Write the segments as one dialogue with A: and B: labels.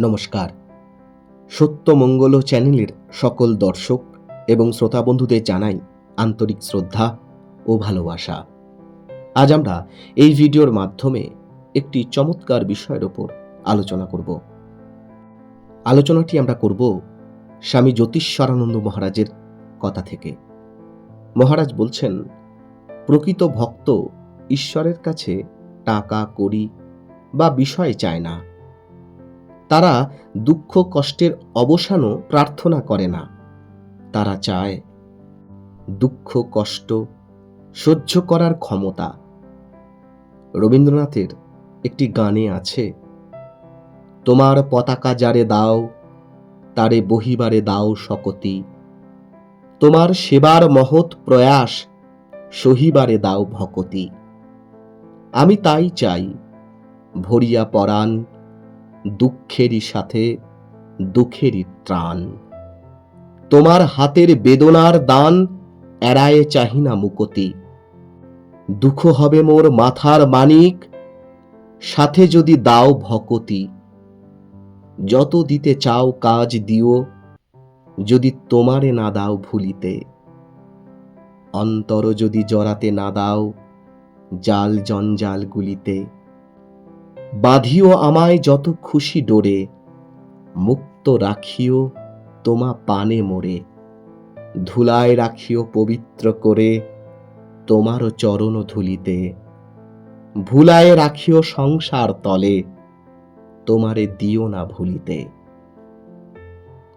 A: নমস্কার। সত্যমঙ্গল চ্যানেলের সকল দর্শক এবং শ্রোতা বন্ধুদের জানাই আন্তরিক শ্রদ্ধা ও ভালোবাসা। আজ আমরা এই ভিডিওর মাধ্যমে একটি চমৎকার বিষয়ের ওপর আলোচনা করব। আলোচনাটি আমরা করব স্বামী জ্যোতিষ্বরানন্দ মহারাজের কথা থেকে। মহারাজ বলছেন, প্রকৃত ভক্ত ঈশ্বরের কাছে টাকা, কড়ি বা বিষয় চায় না। তারা দুঃখ কষ্টের অবসানও প্রার্থনা করে না। তারা চায় দুঃখ কষ্ট সহ্য করার ক্ষমতা। রবীন্দ্রনাথের একটি গানে আছে, তোমার পতাকা যারে দাও, তারে বহিবারে দাও শকতি। তোমার সেবার মহৎ প্রয়াস সহিবারে দাও ভকতি। আমি তাই চাই, ভরিয়া পরাণ দুঃখেরই সাথে দুঃখেরই ত্রাণ। তোমার হাতের বেদনার দান এড়ায়ে চাহি না মুকতি। দুঃখ হবে মোর মাথার মানিক, সাথে যদি দাও ভকতি। যত দিতে চাও কাজ দিও, যদি তোমারে না দাও ভুলিতে। অন্তর যদি জড়াতে না দাও, জাল জঞ্জাল গুলিতে বাঁধিও আমায় যত খুশি ডোরে, মুক্ত রাখিও তোমা পানে মোরে, ধুলায় রাখিও পবিত্র করে তোমারও চরণ ধুলিতে, ভুলায় রাখিও সংসার তলে তোমারে দিও না ভুলিতে।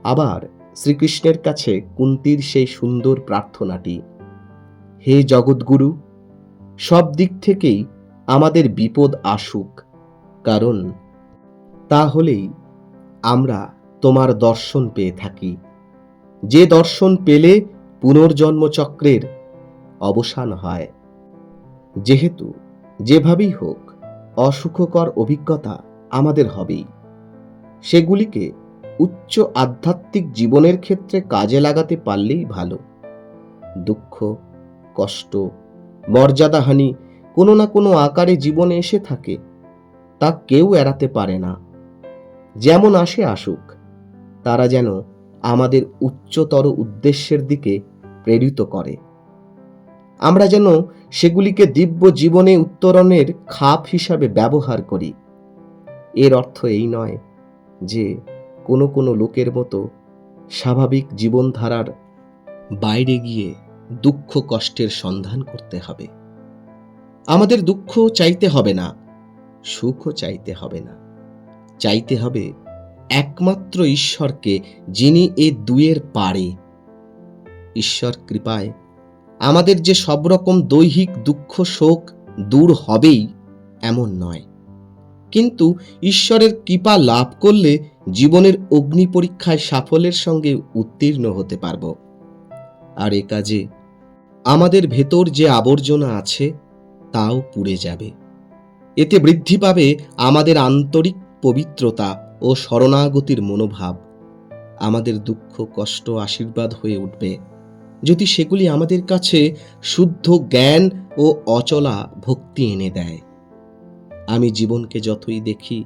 A: আবার শ্রীকৃষ্ণের কাছে কুন্তির সেই সুন্দর প্রার্থনাটি, হে জগৎগুরু, সব দিক থেকেই আমাদের বিপদ আসুক কারণ তাহলেই আমরা তোমার দর্শন পেয়ে থাকি। যে দর্শন পেলে পুনর্জন্ম চক্রের অবসান হয়। যেহেতু যেভাবেই হোক, অসুখকর অভিজ্ঞতা আমাদের হবেই। সেগুলিকে উচ্চ আধ্যাত্মিক জীবনের ক্ষেত্রে কাজে লাগাতে পারলেই ভালো। দুঃখ, কষ্ট, মর্যাদাহানি কোনো না কোনো আকারে জীবনে এসে থাকে। তা কেউ এড়াতে পারে না। যেমন আসে আসুক, তারা যেন আমাদের উচ্চতর উদ্দেশ্যের দিকে প্রেরিত করে। আমরা যেন সেগুলিকে দিব্য জীবনে উত্তরণের খাপ হিসাবে ব্যবহার করি। এর অর্থ এই নয় যে কোনো কোনো লোকের মতো স্বাভাবিক জীবনধারার বাইরে গিয়ে দুঃখ কষ্টের সন্ধান করতে হবে। আমাদের দুঃখ চাইতে হবে না। সুখও চাইতে হবে না। চাইতে হবে একমাত্র ঈশ্বরকে, যিনি এ দুয়ের পারে। ঈশ্বর কৃপায়, আমাদের যে সব রকম দৈহিক দুঃখ, শোক দূর হবেই, এমন নয়। কিন্তু ঈশ্বরের কৃপা লাভ করলে জীবনের অগ্নি পরীক্ষায় সাফল্যের সঙ্গে উত্তীর্ণ হতে পারব। আর এ কাজে আমাদের ভেতর যে আবর্জনা আছে, তাও পুড়ে যাবে। এতে বৃদ্ধি পাবে আমাদের আন্তরিক পবিত্রতা ও শরণাগতির মনোভাব। আমাদের দুঃখ, কষ্ট, আশীর্বাদ হয়ে উঠবে। যদি সেগুলি আমাদের কাছে শুদ্ধ জ্ঞান ও অচলা ভক্তি এনে দেয়। আমি জীবনকে যতই দেখি,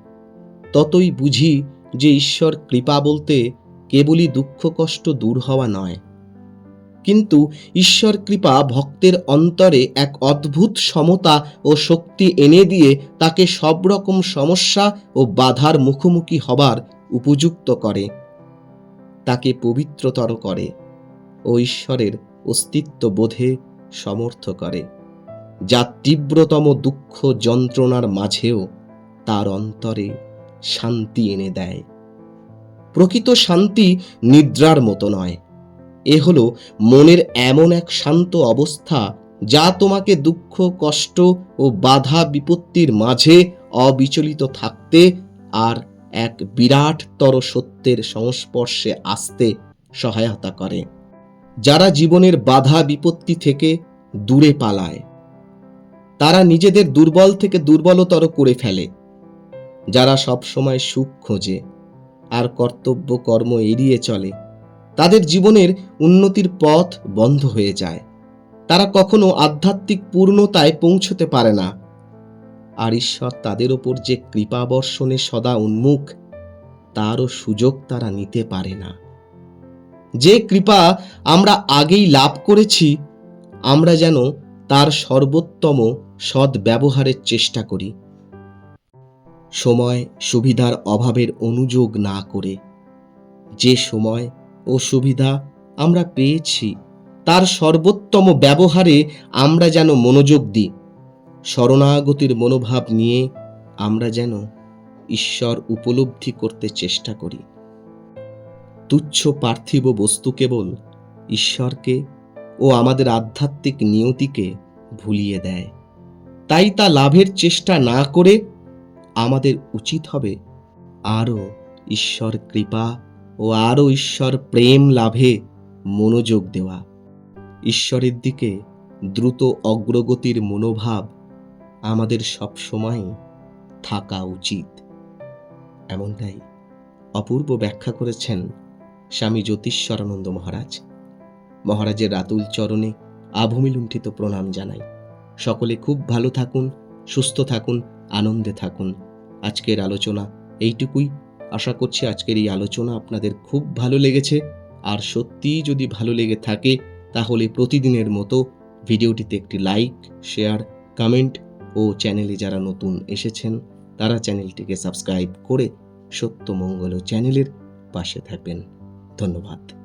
A: ততই বুঝি যে ঈশ্বর কৃপা বলতে কেবলই দুঃখ, কষ্ট দূর হওয়া নয়। কিন্তু ঈশ্বর কৃপা ভক্তের অন্তরে এক অদ্ভুত সমতা ও শক্তি এনে দিয়ে তাকে সব রকম সমস্যা ও বাধার মুখোমুখি হবার উপযুক্ত করে। তাকে পবিত্রতর করে ও ঈশ্বরের অস্তিত্ব বোধে সমর্থ করে। যা তীব্রতম দুঃখ যন্ত্রণার মাঝেও তার অন্তরে শান্তি এনে দেয়। প্রকৃত শান্তি নিদ্রার মতো নয়। এ হলো মনের এমন এক শান্ত অবস্থা যা তোমাকে দুঃখ, কষ্ট ও বাধা বিপত্তির মাঝে অবিচলিত থাকতে আর এক বিরাটতর সত্যের সংস্পর্শে আসতে সহায়তা করে, যারা জীবনের বাধা বিপত্তি থেকে দূরে পালায়। তারা নিজেদের দুর্বল থেকে দুর্বলতর করে ফেলে, যারা সবসময় সুখ খোঁজে আর কর্তব্য কর্ম এড়িয়ে চলে। তাদের জীবনের উন্নতির পথ বন্ধ হয়ে যায়। তারা কখনো আধ্যাত্মিক পূর্ণতায় পৌঁছতে পারে না। আর ঈশ্বর তাদের ওপর যে কৃপা বর্ষণে সদা উন্মুখ, তারও সুযোগ তারা নিতে পারে না। যে কৃপা আমরা আগেই লাভ করেছি, আমরা যেন তার সর্বোত্তম সৎ ব্যবহারের চেষ্টা করি। সময় সুবিধার অভাবের অনুযোগ না করে, যে সময় ও সুবিধা আমরা পেয়েছি। তার সর্বোত্তম ব্যবহারে আমরা যেন মনোযোগ দিই। শরণাগতির মনোভাব নিয়ে আমরা যেন ঈশ্বর উপলব্ধি করতে চেষ্টা করি। তুচ্ছ পার্থিব বস্তু কেবল ঈশ্বরকে ও আমাদের আধ্যাত্মিক নিয়তিকে ভুলিয়ে দেয়। তাই তা লাভের চেষ্টা না করে আমাদের উচিত হবে আরও ঈশ্বর কৃপা ও আরও ঈশ্বর প্রেম লাভে মনোযোগ দেওয়া। ঈশ্বরের দিকে দ্রুত অগ্রগতির মনোভাব আমাদের সবসময় থাকা উচিত। এমনটাই অপূর্ব ব্যাখ্যা করেছেন স্বামী জ্যোতিষ্বরানন্দ মহারাজ। মহারাজের রাতুল চরণে আভূমি লুণ্ঠিত প্রণাম জানাই। সকলে খুব ভালো থাকুন, সুস্থ থাকুন, আনন্দে থাকুন। আজকের আলোচনা এইটুকুই। আশা করছি আজকের এই আলোচনা আপনাদের খুব ভালো লেগেছে। আর সত্যিই যদি ভালো লেগে থাকে, তাহলে প্রতিদিনের মতো ভিডিওটিতে একটি লাইক শেয়ার কমেন্ট ও চ্যানেলে যারা নতুন এসেছেন, তারা চ্যানেলটিকে সাবস্ক্রাইব করে সত্যমঙ্গল চ্যানেলের পাশে থাকবেন। ধন্যবাদ।